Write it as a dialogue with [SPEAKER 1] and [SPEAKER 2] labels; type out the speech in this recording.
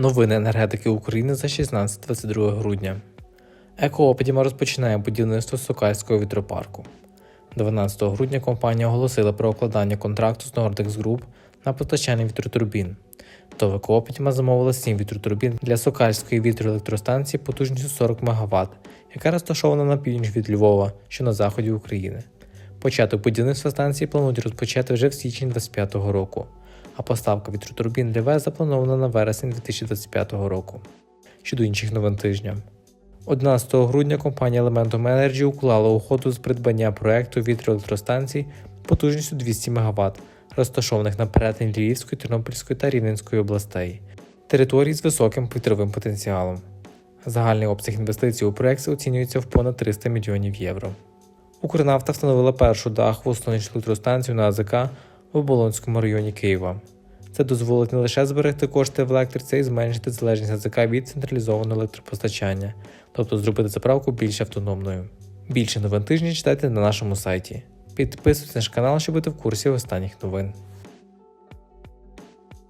[SPEAKER 1] Новини енергетики України за 16-22 грудня. Екоопідіма розпочинає будівництво Сокальського вітропарку. 12 грудня компанія оголосила про укладання контракту з Nordex Group на постачання вітротурбін. ТОВ «Екоопідіма» замовила 7 вітротурбін для Сокальської вітроелектростанції потужністю 40 МВт, яка розташована на північ від Львова, що на заході України. Початок будівництва станції планують розпочати вже в січні 2025 року, а поставка вітротурбін ВЕС запланована на вересень 2025 року. Щодо інших новин тижня. 11 грудня компанія Elementum Energy уклала угоду з придбання проекту вітроелектростанцій потужністю 200 МВт, розташованих на перетині Львівської, Тернопільської та Рівненської областей, територій з високим вітровим потенціалом. Загальний обсяг інвестицій у проект оцінюється в понад 300 мільйонів євро. Укрнафта встановила першу дахову сонячну електростанцію на АЗК в Оболонському районі Києва. Це дозволить не лише зберегти кошти в електриці, і зменшити залежність АЗК від централізованого електропостачання, тобто зробити заправку більш автономною. Більше новин тижні читайте на нашому сайті. Підписуйтесь на наш канал, щоб бути в курсі останніх новин.